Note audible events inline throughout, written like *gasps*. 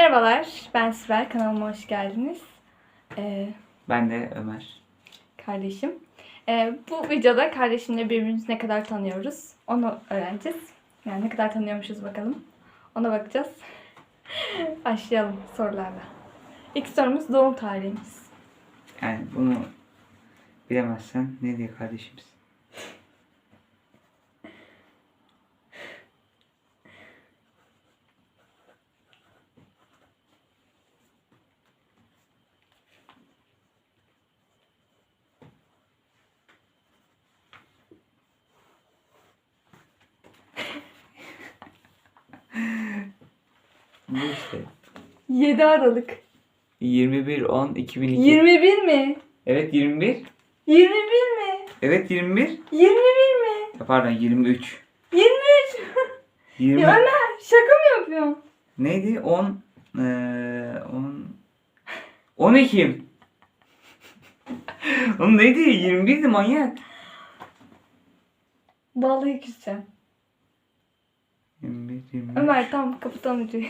Merhabalar, ben Sibel. Kanalıma hoş geldiniz. Ee, Ben de Ömer. kardeşim. Ee, bu videoda kardeşimle birbirimizi ne kadar tanıyoruz onu öğreneceğiz. Yani ne kadar tanıyormuşuz bakalım. Ona bakacağız. *laughs* Başlayalım sorularla. İlk sorumuz doğum tarihimiz. Yani bunu bilemezsen ne diye kardeşimiz? Bu işte. 7 Aralık. 21 10 2002. 21 mi? Evet 21. 21 mi? Evet 21. 21 mi? Ya Pardon 23. 23. 20. ya Ömer şaka mı yapıyorsun? Neydi? 10 eee 10 10 Ekim. *laughs* Oğlum neydi? 21'di manyak. Vallahi küseceğim. 21 23. Ömer tam kapatalım videoyu.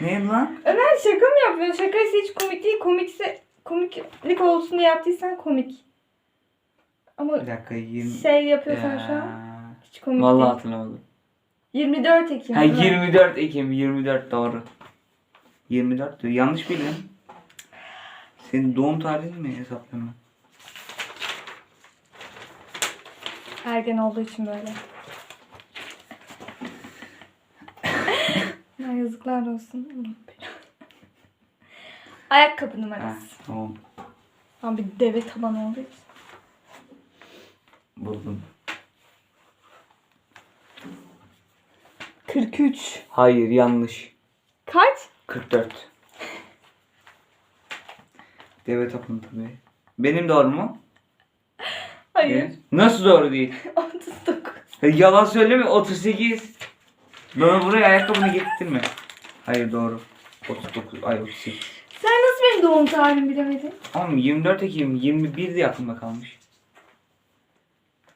Neydi lan? Ömer şaka mı yapıyorsun? Şakaysa hiç komik değil. Komikse komiklik olsun diye yaptıysan komik. Ama Bir dakika 20. şey yapıyorsan şu an Ya. hiç komik Vallahi değil. hatırlamadım. 24 Ekim. Ha Ömer. 24 Ekim 24 doğru. 24 diyor. Yanlış bildin. Senin doğum tarihini mi hesaplıyorum ben? Ergen olduğu için böyle. ya yazıklar olsun. *laughs* Ayakkabı Ha, numarası. tamam. Ama bir deve taban olduğu için. Buldum. 43. Hayır yanlış. Kaç? 44. Deve tapını tabii. Benim doğru mu? Hayır. Nasıl doğru değil? *laughs* 39. Ya Yalan söyleme 38. Bana buraya ayakkabını getirtme. Hayır doğru. 39 ay 38. Sen nasıl benim doğum tarihimi bilemedin? Oğlum 24 Ekim 21 diye aklımda kalmış.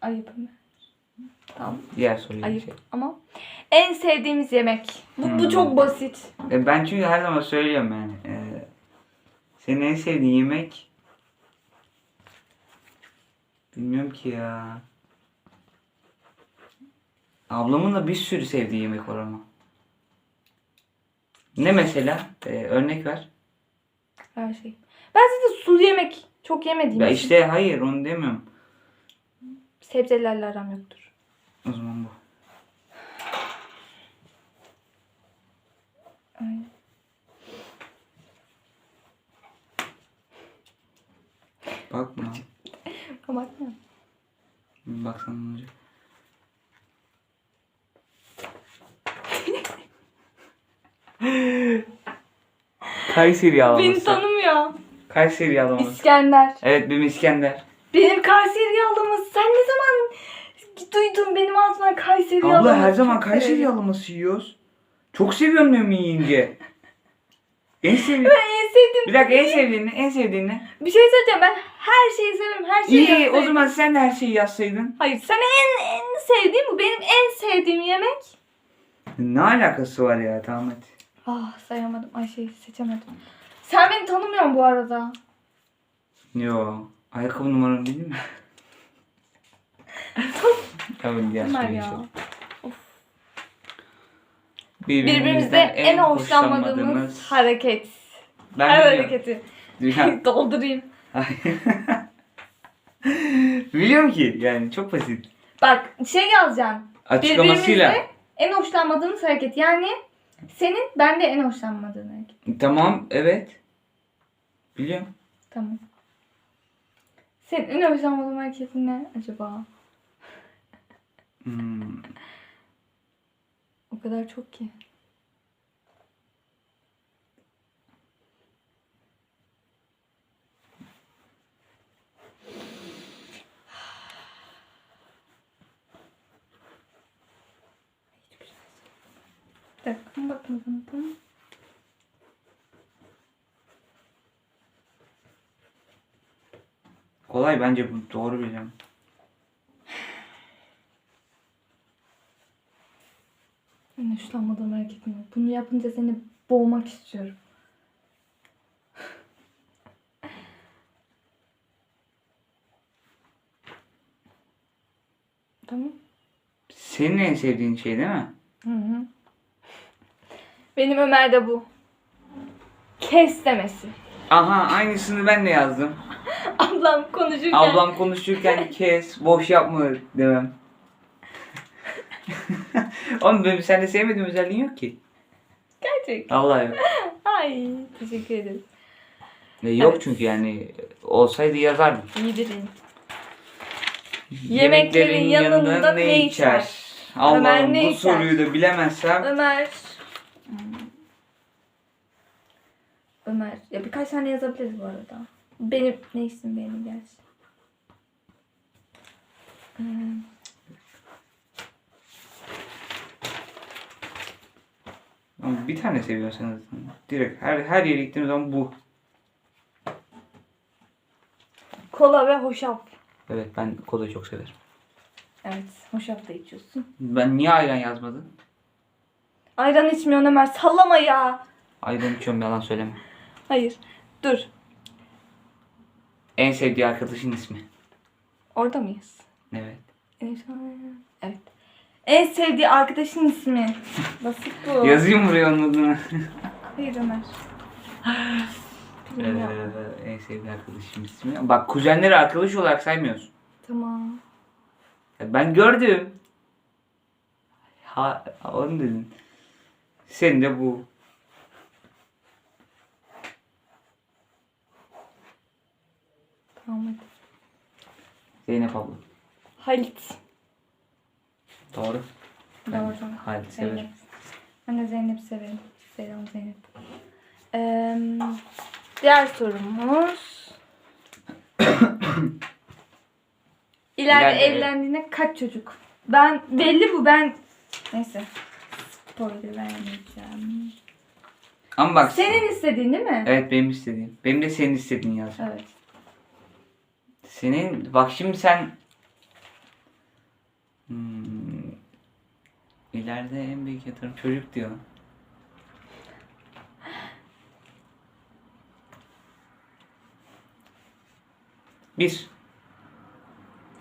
Ayıp mı? Tamam. Diğer soruyu Ayıp şey. ama. En sevdiğimiz yemek. Bu, bu Hmm. çok basit. E, Ben çünkü her zaman söylüyorum yani. E, senin en sevdiğin yemek bilmiyorum ki ya. Ablamın da bir sürü sevdiği yemek var ama. Ne mesela? E, örnek ver. Her şey. Ben zaten sulu yemek çok yemediğim Ya için işte hayır onu demiyorum. sebzelerle aram yoktur. O zaman bu. Aynen. Bakmıyorum. Bir Baksana ne olacak. Kayseri yağlaması. Beni tanımıyor. Kayseri yağlaması. İskender. Evet benim İskender. Benim Kayseri yağlaması. Sen ne zaman duydun benim ağzımdan Kayseri yağlaması? Abla her zaman Kayseri yağlaması yiyoruz. Çok seviyorum diyorum yiyince. en sevdiğin... Ben en sevdiğim Bir dakika en sevdiğin ne? En sevdiğin ne? bir şey söyleyeceğim. Ben her şeyi severim. Her şeyi İyi o yapsaydım. zaman sen de her şeyi yazsaydın. Hayır sen en en sevdiğim bu. Benim en sevdiğim yemek. Ne alakası var ya tamam hadi. Ah sayamadım. Ay şey seçemedim. Sen beni tanımıyorsun bu arada. Yo. Ayakkabı numaranı bildin mi? Tabii diğer Ömer soruyu ya. Birbirimizden Birbirimizde en hoşlanmadığımız hareket. Ben Her biliyorum. hareketi. Dünya- *laughs* Doldurayım. *laughs* Biliyorum ki yani çok basit. Bak şey yazacaksın. Açıklamasıyla. Birbirimizde en hoşlanmadığımız hareket. Yani senin bende en hoşlanmadığın hareket. Tamam evet. Biliyorum. Tamam. Senin en hoşlanmadığın hareketin ne acaba? Hmm. O kadar çok ki. Dakika bakmadım tamam. Kolay bence bu doğru biliyorum. En hoşlanmadığım hareketim. Bunu yapınca seni Boğmak istiyorum. Tamam. Senin en sevdiğin şey değil mi? Hı hı. Benim Ömer de bu. Kes demesi. Aha aynısını ben de yazdım. *laughs* Ablam konuşurken. Ablam konuşurken *laughs* kes, boş yapma demem. *laughs* Oğlum benim sende sevmediğim özelliğin yok ki. Gerçek. Allah yok. Ay teşekkür ederim. E, Yok Evet. çünkü yani olsaydı yazardım. İyi biriyim. Yemeklerin yanında ne içer? Allah'ım Ömer ne bu içer? soruyu da bilemezsem Ömer. Hmm. Ömer. Ya birkaç tane yazabiliriz bu arada. Benim ne isim benim gerçi. Hmm. Ama bir tane seviyorsanız direkt her her yere gittiğim zaman bu. Kola ve hoşaf. Evet ben kolayı çok severim. Evet, hoşaf da içiyorsun. Ben niye ayran yazmadın? Ayran içmiyorsun Ömer. Sallama ya. Ayran içiyorum yalan söyleme. Hayır. Dur. En sevdiği arkadaşın ismi. Orada mıyız? Evet. Evet. En sevdiği arkadaşın ismi. Basit bu. Yazayım buraya onun adını. Hayır Ömer. Bilmiyorum. Ee, en sevdiği arkadaşım ismi. Bak kuzenleri arkadaş olarak saymıyorsun. Tamam. Ya Ben gördüm. Ha, onu dedin. Sen de bu. Tamam hadi. Zeynep abla. Halit. Doğru. Ben Doğru. Halit severim. Zeynep. Ben de Zeynep severim. Selam Zeynep. Ee, diğer sorumuz. *coughs* İleride İleride- evlendiğinde kaç çocuk? Ben belli bu ben. Neyse. Spoiler vermeyeceğim. Ama bak. Senin istediğin değil mi? Evet benim istediğim. Benim de senin istediğin yaz. Evet. Senin bak şimdi sen hmm, ileride en büyük yatırım çocuk diyor. Bir.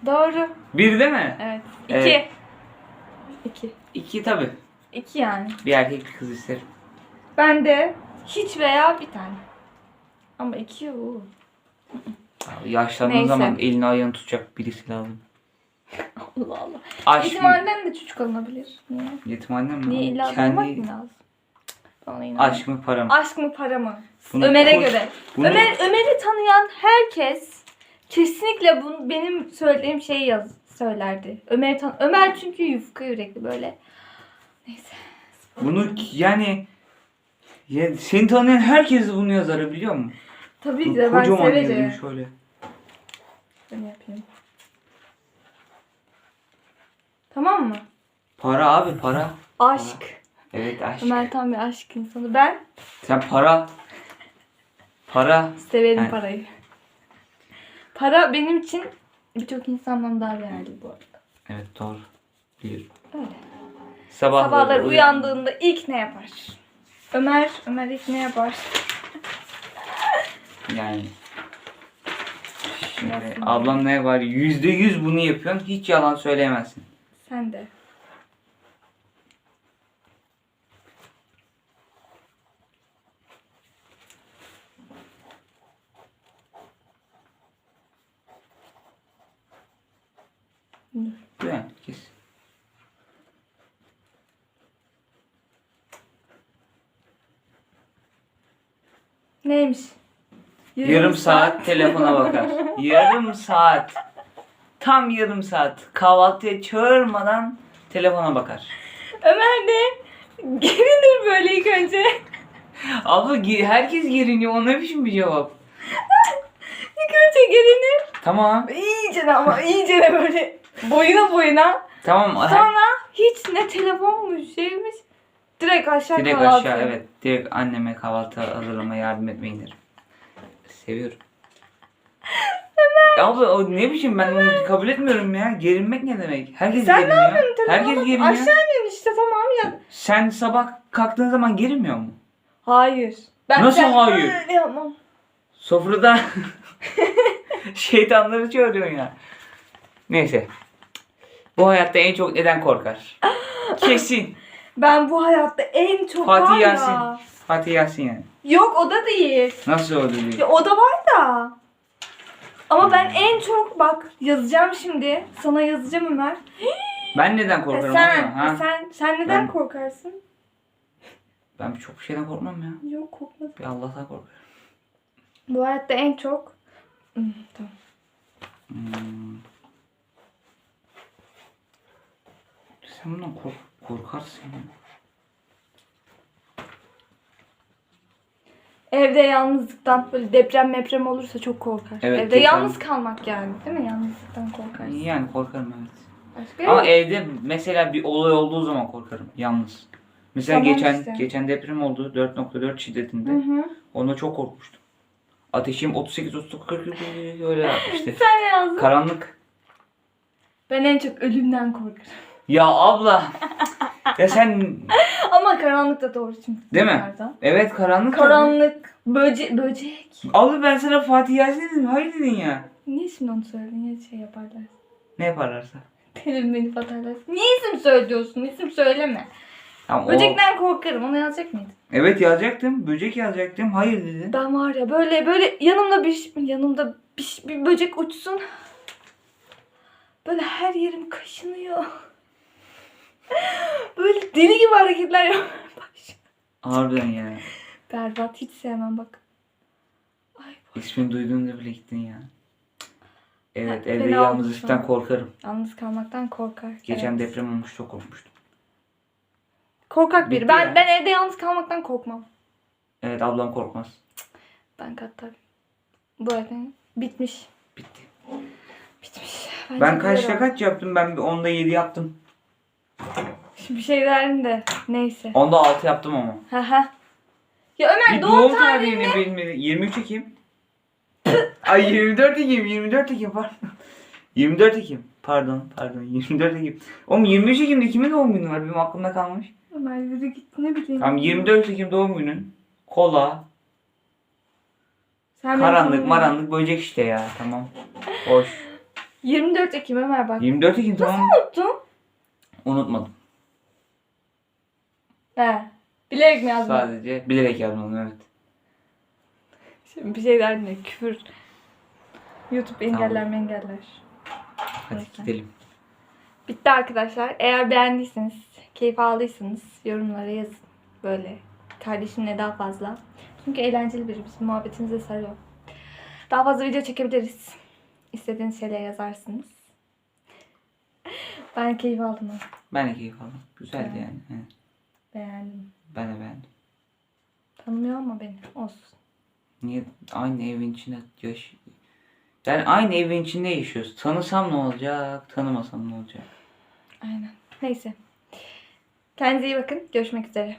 Doğru. Bir değil mi? Evet. İki. Evet. İki. İki tabi. İki yani. Bir erkek bir kız isterim. Ben de hiç veya bir tane. Ama iki o. Abi Yaşlandığın Neyse. zaman elini ayağını tutacak birisi lazım. Allah Allah. Aşk Yetimhaneden de çocuk alınabilir. Niye? Yetimhaneden mi? Niye illa Kendi bulmak mı lazım? Bana inanmıyorum. aşk mı para mı? Aşk mı para mı? Bunu Ömer'e koş- göre. bunu- Ömer Ömer'i tanıyan herkes kesinlikle bunu benim söylediğim şeyi yaz söylerdi. Ömer'i tan Ömer çünkü yufka yürekli böyle. Neyse. Bunu yani ya, seni tanıyan herkes bunu yazar biliyor musun? Tabii ki de ben Kocaman yazayım şöyle. Ben yapayım. Tamam mı? Para abi para. Aşk. Evet aşk. Ömer tam bir aşk insanı. Ben Sen para. Para. severim Yani- parayı. Para benim için birçok insandan daha değerli bu arada. Evet doğru. Biliyorum. Öyle. Sabahları, Sabahlar uyan- uyandığında ilk ne yapar? Ömer, Ömer ilk ne yapar? Yani. Şimdi ablam ne var? Yüzde yüz bunu yapıyorsun. Hiç yalan söyleyemezsin. Sen de. Değil mi? Neymiş? Yarım, saat telefona bakar. *laughs* yarım saat. Tam yarım saat. Kahvaltıya çağırmadan telefona bakar. Ömer de gerilir böyle ilk önce. Abla herkes geriniyor. O ne biçim bir cevap? *laughs* İlk önce gelinir. Tamam. İyice de ama iyice de böyle boyuna boyuna. Tamam. Sonra hiç ne telefonmuş şeymiş. Direkt aşağı Direkt aşağı evet. Direkt anneme kahvaltı hazırlamaya yardım etmeye giderim. Seviyorum. Ya abla o ne biçim ben onu kabul etmiyorum ya. Gerinmek ne demek? Herkes Sen ne geriniyor. yapıyorsun Herkes telefonla? geriniyor. Aşağı inin işte tamam ya. Sen sabah kalktığın zaman gerinmiyor mu? Hayır. Nasıl ben hayır? Öyle yapmam. Sofrada *laughs* şeytanları çağırıyorsun ya. Neyse. Bu hayatta en çok neden korkar? *gasps* Kesin. Ben bu hayatta en çok Fatih var ya. Yasin. Fatih Yasin yani. Yok o da değil. Nasıl oldu diye. Ya o da var da. Ama ben en çok bak yazacağım şimdi. Sana yazacağım Ömer. *gasps* Ben neden E korkarım sen, abla? Ha? e sen, sen neden Ben- korkarsın? Ben çok şeyden korkmam ya. Yok korkmadım. Bir Allah'tan korkarım. Bu hayatta en çok... Hmm, tamam. Hmm. Sen bundan kork korkarsın ya. Evde yalnızlıktan böyle deprem meprem olursa çok korkar. Evet, Evde deprem- yalnız kalmak yani değil mi? Yalnızlıktan korkarsın. Yani korkarım evet. Başka Ama yok. evde mesela bir olay olduğu zaman korkarım yalnız. Mesela Tamam geçen işte. geçen deprem oldu 4.4 şiddetinde. Hı hı. Onda çok korkmuştum. Ateşim 38 39 40 öyle yapmıştı. *laughs* Sen yazdın? Karanlık. Ben en çok ölümden korkarım. Ya abla. *laughs* ya sen Ama karanlık da doğru çünkü. Değil mi? dışarıda. evet karanlık. Karanlık, böce böcek. Abla ben sana Fatih Yasin dedim. Hayır dedin ya. Niye şimdi onu söyledin? Ya şey yaparlar. Ne yaparlarsa. Dedim beni batarlar. Niye isim söylüyorsun? İsim söyleme. Tamam, o- Böcekten korkarım. Onu yazacak mıydın? Evet yazacaktım. Böcek yazacaktım. Hayır dedin. Ben var ya böyle böyle yanımda bir yanımda bir, bir böcek uçsun. Böyle her yerim kaşınıyor. Böyle deli gibi hareketler yapmaya başlıyor. Harbiden ya. Berbat hiç sevmem bak. Ay İsmini duyduğunda bile gittin ya. Evet Ha, evde fena oldu yalnızlıktan an. korkarım. yalnız kalmaktan korkar. Geçen Evet. deprem olmuş çok korkmuştum. Korkak biri. Bitti Ben ya. ben evde yalnız kalmaktan korkmam. Evet ablam korkmaz. Ben katlar. Bu evde bitmiş. Bitti. Bitmiş. Bence Ben güzel kaçta oldu. kaç yaptım? Ben bir 10'da 7 yaptım. Şimdi bir şey derim de neyse. 10'da 6 yaptım ama. Haha. Ya Ömer Bir doğum, tarihini bilmedi. 23 Ekim. Ay 24 Ekim, 24 Ekim pardon. 24 Ekim. Pardon, pardon. 24 Ekim. Oğlum 23 Ekim'de kimin doğum günü var? Benim aklımda kalmış. Ömer yürü git ne bileyim. Tamam 24 Ekim doğum günün. Kola, Sen benim karanlık, maranlık, böcek işte ya. Tamam. Hoş. 24 *laughs* Ekim Ömer bak. 24 Ekim tamam. Unuttum. Unutmadım. He. Bilerek mi yazdın? Sadece bilerek yazmadım evet. Şimdi bir şey derdin de küfür. YouTube engeller mi engeller. Hadi Neyse. gidelim. Bitti arkadaşlar. Eğer beğendiyseniz, keyif aldıysanız yorumlara yazın. Böyle kardeşimle daha fazla. Çünkü eğlenceli biri. Bizim muhabbetimize sarıyor. Daha fazla video çekebiliriz. İstediğiniz şeyler yazarsınız. Ben keyif aldım. Ben de keyif aldım. Güzeldi Evet. yani. Evet. Beğendim. Ben de beğendim. Tanımıyor ama beni. Olsun. Niye aynı evin içinde yaş... Yani aynı evin içinde yaşıyoruz. Tanısam ne olacak, tanımasam ne olacak? Aynen. Neyse. Kendinize iyi bakın. Görüşmek üzere.